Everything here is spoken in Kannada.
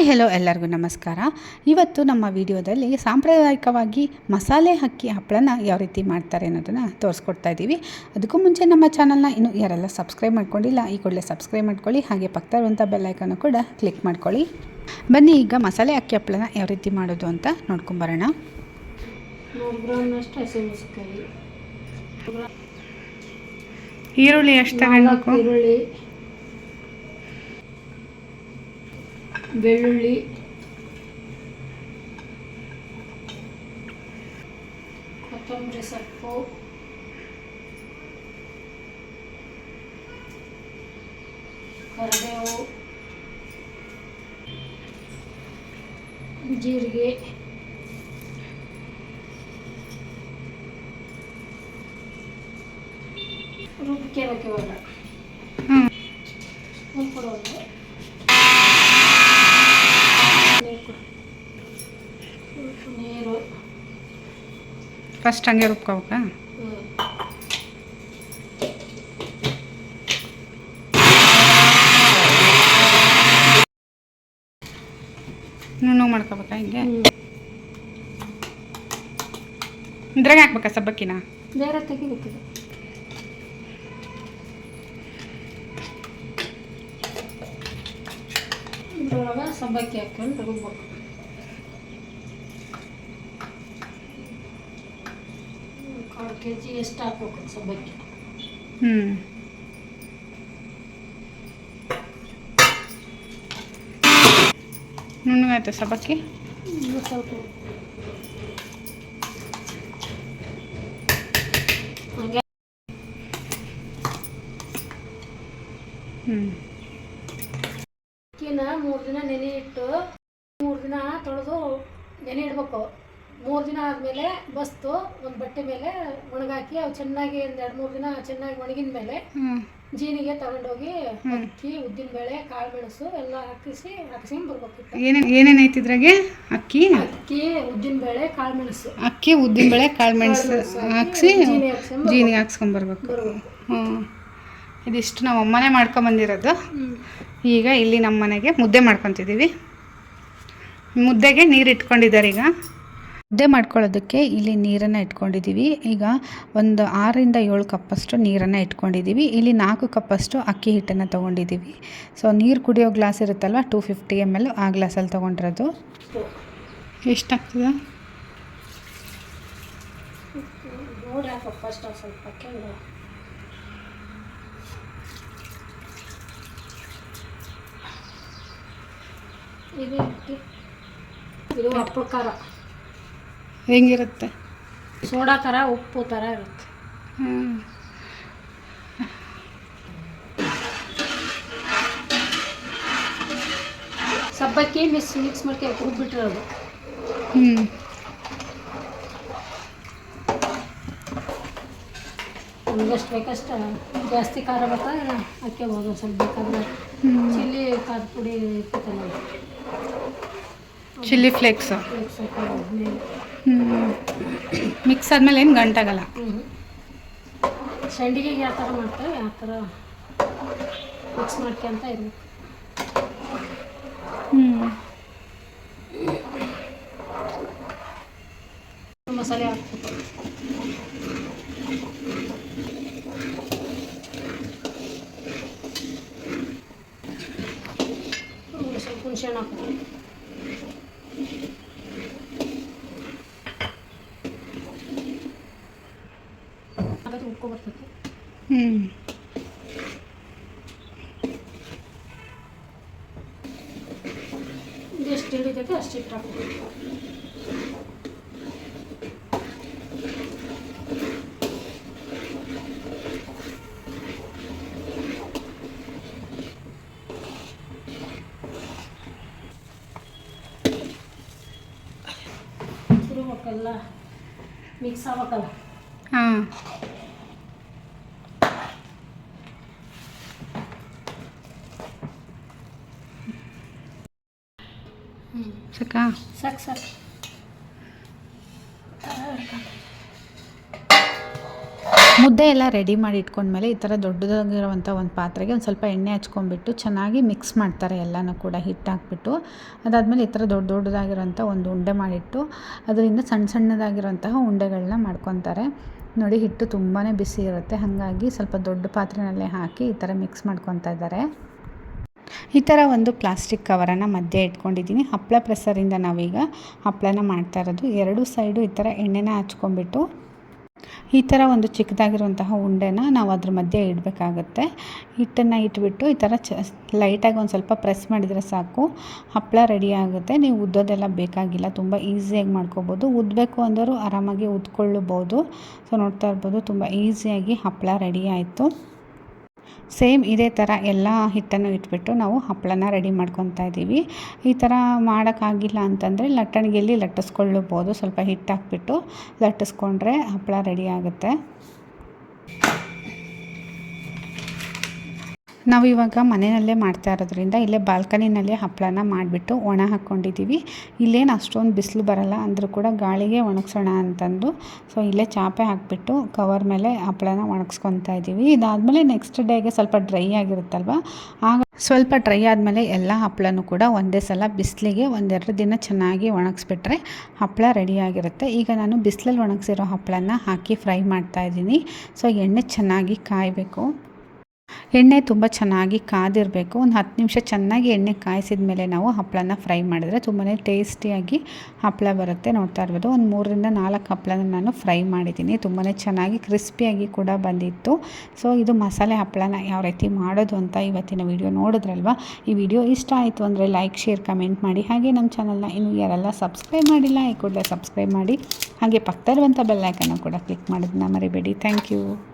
ಹಾಯ್ ಹೆಲೋ ಎಲ್ಲರಿಗೂ ನಮಸ್ಕಾರ. ಇವತ್ತು ನಮ್ಮ ವಿಡಿಯೋದಲ್ಲಿ ಸಾಂಪ್ರದಾಯಿಕವಾಗಿ ಮಸಾಲೆ ಅಕ್ಕಿ ಹಪ್ಪಳನ ಯಾವ ರೀತಿ ಮಾಡ್ತಾರೆ ಅನ್ನೋದನ್ನು ತೋರಿಸ್ಕೊಡ್ತಾ ಇದ್ದೀವಿ. ಅದಕ್ಕೂ ಮುಂಚೆ ನಮ್ಮ ಚಾನಲ್ನ ಇನ್ನೂ ಯಾರೆಲ್ಲ ಸಬ್ಸ್ಕ್ರೈಬ್ ಮಾಡ್ಕೊಂಡಿಲ್ಲ ಈ ಕೂಡಲೇ ಸಬ್ಸ್ಕ್ರೈಬ್ ಮಾಡ್ಕೊಳ್ಳಿ ಹಾಗೆ ಪಕ್ಕದಲ್ಲಿರುವಂಥ ಬೆಲ್ಲೈಕನ್ನು ಕೂಡ ಕ್ಲಿಕ್ ಮಾಡ್ಕೊಳ್ಳಿ. ಬನ್ನಿ ಈಗ ಮಸಾಲೆ ಅಕ್ಕಿ ಹಪ್ಪಳನ ಯಾವ ರೀತಿ ಮಾಡೋದು ಅಂತ ನೋಡ್ಕೊಂಬರೋಣ. ಈರುಳ್ಳಿ ಎಷ್ಟು ಈರುಳ್ಳಿ ಬೆಳ್ಳುಳ್ಳಿ. ಕೊತ್ತಂಬರಿ ಸೊಪ್ಪು. ಕರಿಬೇವು. ಜೀರಿಗೆ. ರುಬ್ಬಿಕೆ ಇವಾಗ ಹ್ಞೂ ಒಂದು ಫಸ್ಟ್ ಹಂಗೆ ರುಬ್ಕೋಬೇಕಾ ಹ್ಮ್. ನುಣ್ಣು ಮಾಡ್ಕೋಬೇಕಾ ಹಿಂಗೆ. ಇದ್ರಾಗ ಹಾಕ್ಬೇಕಾ ಸಬ್ಬಕ್ಕಿನ ಬೇರೆ ತೆಗಿಬೇಕಿದೆ ಸಬ್ಬಕ್ಕಿ ಹಾಕೊಂಡು ರುಬ್ಬೇಕು ಕೆ ಜಿ ಎಷ್ಟು ಹಾಕ್ಬೇಕು ಸಬ್ಬಕ್ಕಿ? ಹ್ಞೂ ನುಣ್ಣಗಾಯ್ತು ಸಬ್ಬಕ್ಕಿ? ಸ್ವಲ್ಪ ಹಾಗೆ. ಹ್ಞೂ ಅಕ್ಕಿನ ಮೂರು ದಿನ ನೆನೆ ಇಟ್ಟು ಮೂರು ದಿನ ತೊಳೆದು ನೆನೆ ಇಡ್ಬೇಕು. ಮೂರು ದಿನ ಆದಮೇಲೆ ಬಸ್ತು ಒಂದು ಬಟ್ಟೆ ಮೇಲೆ ಒಣಗಾಕಿ ಅವು ಚೆನ್ನಾಗಿ ಒಂದು ಎರಡು ಮೂರು ದಿನ ಚೆನ್ನಾಗಿ ಒಣಗಿದ ಮೇಲೆ ಜೀನಿಗೆ ತಗೊಂಡೋಗಿ ಅಕ್ಕಿ ಉದ್ದಿನಬೇಳೆ ಕಾಳು ಮೆಣಸು ಎಲ್ಲ ಹಾಕಿಸಿ ಹಾಕಿಸ್ಕೊಂಡು ಬರ್ಬೇಕಿತ್ತು. ಏನೇನು ಏನೇನು ಐತಿ ಇದ್ರಾಗೆ? ಅಕ್ಕಿ? ಅಕ್ಕಿ ಉದ್ದಿನಬೇಳೆ ಕಾಳು ಮೆಣಸು. ಅಕ್ಕಿ ಉದ್ದಿನಬೇಳೆ ಕಾಳು ಮೆಣಸು ಹಾಕಿಸಿ ಜೀನಿ ಹಾಕ್ಸ್ಕೊಂಡ್ ಜೀನಿಗೆ ಹಾಕ್ಸ್ಕೊಂಬರ್ಬೇಕು ಬರ್ಬೇಕು. ಹ್ಞೂ ಇದಿಷ್ಟು ನಾವು ಅಮ್ಮನೇ ಮಾಡ್ಕೊಂಬಂದಿರೋದು. ಈಗ ಇಲ್ಲಿ ನಮ್ಮ ಮನೆಗೆ ಮುದ್ದೆ ಮಾಡ್ಕೊತಿದ್ದೀವಿ. ಮುದ್ದೆಗೆ ನೀರು ಇಟ್ಕೊಂಡಿದ್ದಾರೆ ಈಗ. ಮುದ್ದೆ ಮಾಡ್ಕೊಳ್ಳೋದಕ್ಕೆ ಇಲ್ಲಿ ನೀರನ್ನು ಇಟ್ಕೊಂಡಿದ್ದೀವಿ. ಈಗ ಒಂದು ಆರರಿಂದ ಏಳು ಕಪ್ಪಷ್ಟು ನೀರನ್ನು ಇಟ್ಕೊಂಡಿದ್ದೀವಿ. ಇಲ್ಲಿ ನಾಲ್ಕು ಕಪ್ಪಷ್ಟು ಅಕ್ಕಿ ಹಿಟ್ಟನ್ನು ತೊಗೊಂಡಿದ್ದೀವಿ. ಸೊ ನೀರು ಕುಡಿಯೋ ಗ್ಲಾಸ್ ಇರುತ್ತಲ್ವ? ಟೂ ಫಿಫ್ಟಿ ಎಂ ಎಲ್ ಆ ಗ್ಲಾಸಲ್ಲಿ ತೊಗೊಂಡಿರೋದು. ಎಷ್ಟಾಗ್ತದೆ? ಇದು ಇದು ಖಾರ. ಹೆಂಗಿರುತ್ತೆ? ಸೋಡಾ ಥರ ಉಪ್ಪು ಥರ ಇರುತ್ತೆ. ಹ್ಞೂ ಸಬ್ಬಕ್ಕಿ ಮಿಕ್ಸ್ ಮಿಕ್ಸ್ ಮಾಡ್ಕೊಂಡು ರುಬ್ಬಿಟ್ಟಿರೋದು ಹ್ಞೂ ಒಂದಷ್ಟು ಬೇಕಷ್ಟು ಜಾಸ್ತಿ ಖಾರ ಬೇಕಾದ್ರೆ ಹಾಕ್ಕೋಬೋದು ಸ್ವಲ್ಪ ಬೇಕಾದ್ರೆ ಚಿಲ್ಲಿ ಖಾರದ ಪುಡಿ ಇರ್ತೈತಲ್ಲ ಚಿಲ್ಲಿ ಫ್ಲೇಕ್ಸು. ಮಿಕ್ಸ್ ಹಾಕೋದು ಹ್ಞೂ ಮಿಕ್ಸ್ ಆದಮೇಲೆ ಏನು ಗಂಟಾಗಲ್ಲ ಸಂಡಿಗೆ ಯಾವ ಥರ ಮಾಡ್ತೇವೆ ಆ ಥರ ಮಿಕ್ಸ್ ಮಾಡ್ಕೊಂತ ಇರ್ಬೇಕು ಹ್ಞೂ ಮಸಾಲೆ ಹಾಕ್ಬೇಕು. ಸ್ವಲ್ಪ ಹುಣಸೆ ಹಣ್ಣು ಹಾಕ್ಬೇಕು. ಹಾಗಾದ್ರೆ ಉಪ್ಪು ಬರ್ತೈತಿ ಹ್ಞೂ ಇದು ಎಷ್ಟು ಹಿಡಿತೈತೆ ಅಷ್ಟು ಇಟ್ಟು ಹಾಕ್ಬೇಕು ತಿರುಗಬೇಕಲ್ಲ ಮಿಕ್ಸ್ ಆಗ್ಬೇಕಲ್ಲ ಹಾಂ ಸಾಕಾ? ಸಾಕು ಸಾಕು. ಮುದ್ದೆ ಎಲ್ಲ ರೆಡಿ ಮಾಡಿ ಇಟ್ಕೊಂಡ್ಮೇಲೆ ಈ ಥರ ದೊಡ್ಡದಾಗಿರುವಂಥ ಒಂದು ಪಾತ್ರೆಗೆ ಒಂದು ಸ್ವಲ್ಪ ಎಣ್ಣೆ ಹಚ್ಕೊಂಡ್ಬಿಟ್ಟು ಚೆನ್ನಾಗಿ ಮಿಕ್ಸ್ ಮಾಡ್ತಾರೆ ಎಲ್ಲನೂ ಕೂಡ ಹಿಟ್ಟು ಹಾಕ್ಬಿಟ್ಟು. ಅದಾದಮೇಲೆ ಈ ಥರ ದೊಡ್ಡ ದೊಡ್ಡದಾಗಿರೋಂಥ ಒಂದು ಉಂಡೆ ಮಾಡಿಟ್ಟು ಅದರಿಂದ ಸಣ್ಣ ಸಣ್ಣದಾಗಿರೋಂತಹ ಉಂಡೆಗಳನ್ನ ಮಾಡ್ಕೊತಾರೆ. ನೋಡಿ ಹಿಟ್ಟು ತುಂಬಾ ಬಿಸಿ ಇರುತ್ತೆ. ಹಾಗಾಗಿ ಸ್ವಲ್ಪ ದೊಡ್ಡ ಪಾತ್ರೆಯಲ್ಲೇ ಹಾಕಿ ಈ ಥರ ಮಿಕ್ಸ್ ಮಾಡ್ಕೊತಾ ಇದ್ದಾರೆ. ಈ ಥರ ಒಂದು ಪ್ಲಾಸ್ಟಿಕ್ ಕವರನ್ನು ಮಧ್ಯೆ ಇಟ್ಕೊಂಡಿದ್ದೀನಿ. ಹಪ್ಪಳ ಪ್ರೆಸರಿಂದ ನಾವೀಗ ಹಪ್ಪಳನ ಮಾಡ್ತಾ ಇರೋದು. ಎರಡು ಸೈಡು ಈ ಥರ ಎಣ್ಣೆನ ಹಚ್ಕೊಂಡ್ಬಿಟ್ಟು ಈ ಥರ ಒಂದು ಚಿಕ್ಕದಾಗಿರುವಂತಹ ಉಂಡೆನ ನಾವು ಅದ್ರ ಮಧ್ಯೆ ಇಡಬೇಕಾಗತ್ತೆ. ಹಿಟ್ಟನ್ನು ಇಟ್ಬಿಟ್ಟು ಈ ಥರ ಚ ಲೈಟಾಗಿ ಒಂದು ಸ್ವಲ್ಪ ಪ್ರೆಸ್ ಮಾಡಿದರೆ ಸಾಕು. ಹಪ್ಪಳ ರೆಡಿ ಆಗುತ್ತೆ. ನೀವು ಉದ್ದೋದೆಲ್ಲ ಬೇಕಾಗಿಲ್ಲ. ತುಂಬ ಈಸಿಯಾಗಿ ಮಾಡ್ಕೋಬೋದು. ಉದ್ದಬೇಕು ಅಂದರೂ ಆರಾಮಾಗಿ ಉದ್ಕೊಳ್ಳಬಹುದು. ಸೊ ನೋಡ್ತಾ ಇರ್ಬೋದು. ತುಂಬ ಈಸಿಯಾಗಿ ಹಪ್ಪಳ ರೆಡಿ ಆಯಿತು. ಸೇಮ್ ಇದೇ ಥರ ಎಲ್ಲ ಹಿಟ್ಟನ್ನು ಇಟ್ಬಿಟ್ಟು ನಾವು ಹಪ್ಪಳನ ರೆಡಿ ಮಾಡ್ಕೊತಾ ಇದ್ದೀವಿ. ಈ ಥರ ಮಾಡೋಕ್ಕಾಗಿಲ್ಲ ಅಂತಂದರೆ ಲಟ್ಟಣಿಗೆಯಲ್ಲಿ ಲಟ್ಟಿಸ್ಕೊಳ್ಳಬಹುದು. ಸ್ವಲ್ಪ ಹಿಟ್ಟು ಹಾಕ್ಬಿಟ್ಟು ಲಟ್ಟಿಸ್ಕೊಂಡ್ರೆ ಹಪ್ಪಳ ರೆಡಿ ಆಗುತ್ತೆ. ನಾವು ಇವಾಗ ಮನೆಯಲ್ಲೇ ಮಾಡ್ತಾ ಇರೋದ್ರಿಂದ ಇಲ್ಲೇ ಬಾಲ್ಕನಿನಲ್ಲೇ ಹಪ್ಪಳನ ಮಾಡಿಬಿಟ್ಟು ಒಣ ಹಾಕ್ಕೊಂಡಿದ್ದೀವಿ. ಇಲ್ಲೇನು ಅಷ್ಟೊಂದು ಬಿಸಿಲು ಬರಲ್ಲ, ಅಂದರೂ ಕೂಡ ಗಾಳಿಗೆ ಒಣಗಿಸೋಣ ಅಂತಂದು. ಸೊ ಇಲ್ಲೇ ಚಾಪೆ ಹಾಕಿಬಿಟ್ಟು ಕವರ್ ಮೇಲೆ ಹಪ್ಪಳನ ಒಣಗಿಸ್ಕೊತಾ ಇದ್ದೀವಿ. ಇದಾದಮೇಲೆ ನೆಕ್ಸ್ಟ್ ಡೇಗೆ ಸ್ವಲ್ಪ ಡ್ರೈ ಆಗಿರುತ್ತಲ್ವ? ಆಗ ಸ್ವಲ್ಪ ಡ್ರೈ ಆದಮೇಲೆ ಎಲ್ಲ ಹಪ್ಪಳನೂ ಕೂಡ ಒಂದೇ ಸಲ ಬಿಸಿಲಿಗೆ ಒಂದೆರಡು ದಿನ ಚೆನ್ನಾಗಿ ಒಣಗಿಸ್ಬಿಟ್ರೆ ಹಪ್ಪಳ ರೆಡಿಯಾಗಿರುತ್ತೆ ಈಗ ನಾನು ಬಿಸಿಲಲ್ಲಿ ಒಣಗಿಸಿರೋ ಹಪ್ಪಳನ ಹಾಕಿ ಫ್ರೈ ಮಾಡ್ತಾ ಇದ್ದೀನಿ. ಸೊ ಎಣ್ಣೆ ಚೆನ್ನಾಗಿ ಕಾಯಬೇಕು. ಎಣ್ಣೆ ತುಂಬ ಚೆನ್ನಾಗಿ ಕಾದಿರಬೇಕು. ಒಂದು ಹತ್ತು ನಿಮಿಷ ಚೆನ್ನಾಗಿ ಎಣ್ಣೆ ಕಾಯಿಸಿದ ಮೇಲೆ ನಾವು ಹಪ್ಪಳನ ಫ್ರೈ ಮಾಡಿದ್ರೆ ತುಂಬಾ ಟೇಸ್ಟಿಯಾಗಿ ಹಪ್ಪಳ ಬರುತ್ತೆ ನೋಡ್ತಾ ಇರ್ಬೋದು. ಒಂದು ಮೂರರಿಂದ ನಾಲ್ಕು ಹಪ್ಪಳನ ನಾನು ಫ್ರೈ ಮಾಡಿದ್ದೀನಿ. ತುಂಬಾ ಚೆನ್ನಾಗಿ ಕ್ರಿಸ್ಪಿಯಾಗಿ ಕೂಡ ಬಂದಿತ್ತು. ಸೊ, ಇದು ಮಸಾಲೆ ಹಪ್ಪಳನ ಯಾವ ರೀತಿ ಮಾಡೋದು ಅಂತ ಇವತ್ತಿನ ವಿಡಿಯೋ ನೋಡಿದ್ರಲ್ವ? ಈ ವಿಡಿಯೋ ಇಷ್ಟ ಆಯಿತು ಅಂದರೆ ಲೈಕ್, ಶೇರ್, ಕಮೆಂಟ್ ಮಾಡಿ. ಹಾಗೆ ನಮ್ಮ ಚಾನಲ್ನ ಇನ್ನು ಯಾರೆಲ್ಲ ಸಬ್ಸ್ಕ್ರೈಬ್ ಮಾಡಿಲ್ಲ, ಈ ಕೂಡಲೇ ಸಬ್ಸ್ಕ್ರೈಬ್ ಮಾಡಿ. ಹಾಗೆ ಪಕ್ಕದಲ್ಲಿರುವಂಥ ಬೆಲ್ಲೈಕನ್ನು ಕೂಡ ಕ್ಲಿಕ್ ಮಾಡೋದನ್ನ ಮರಿಬೇಡಿ. Thank you.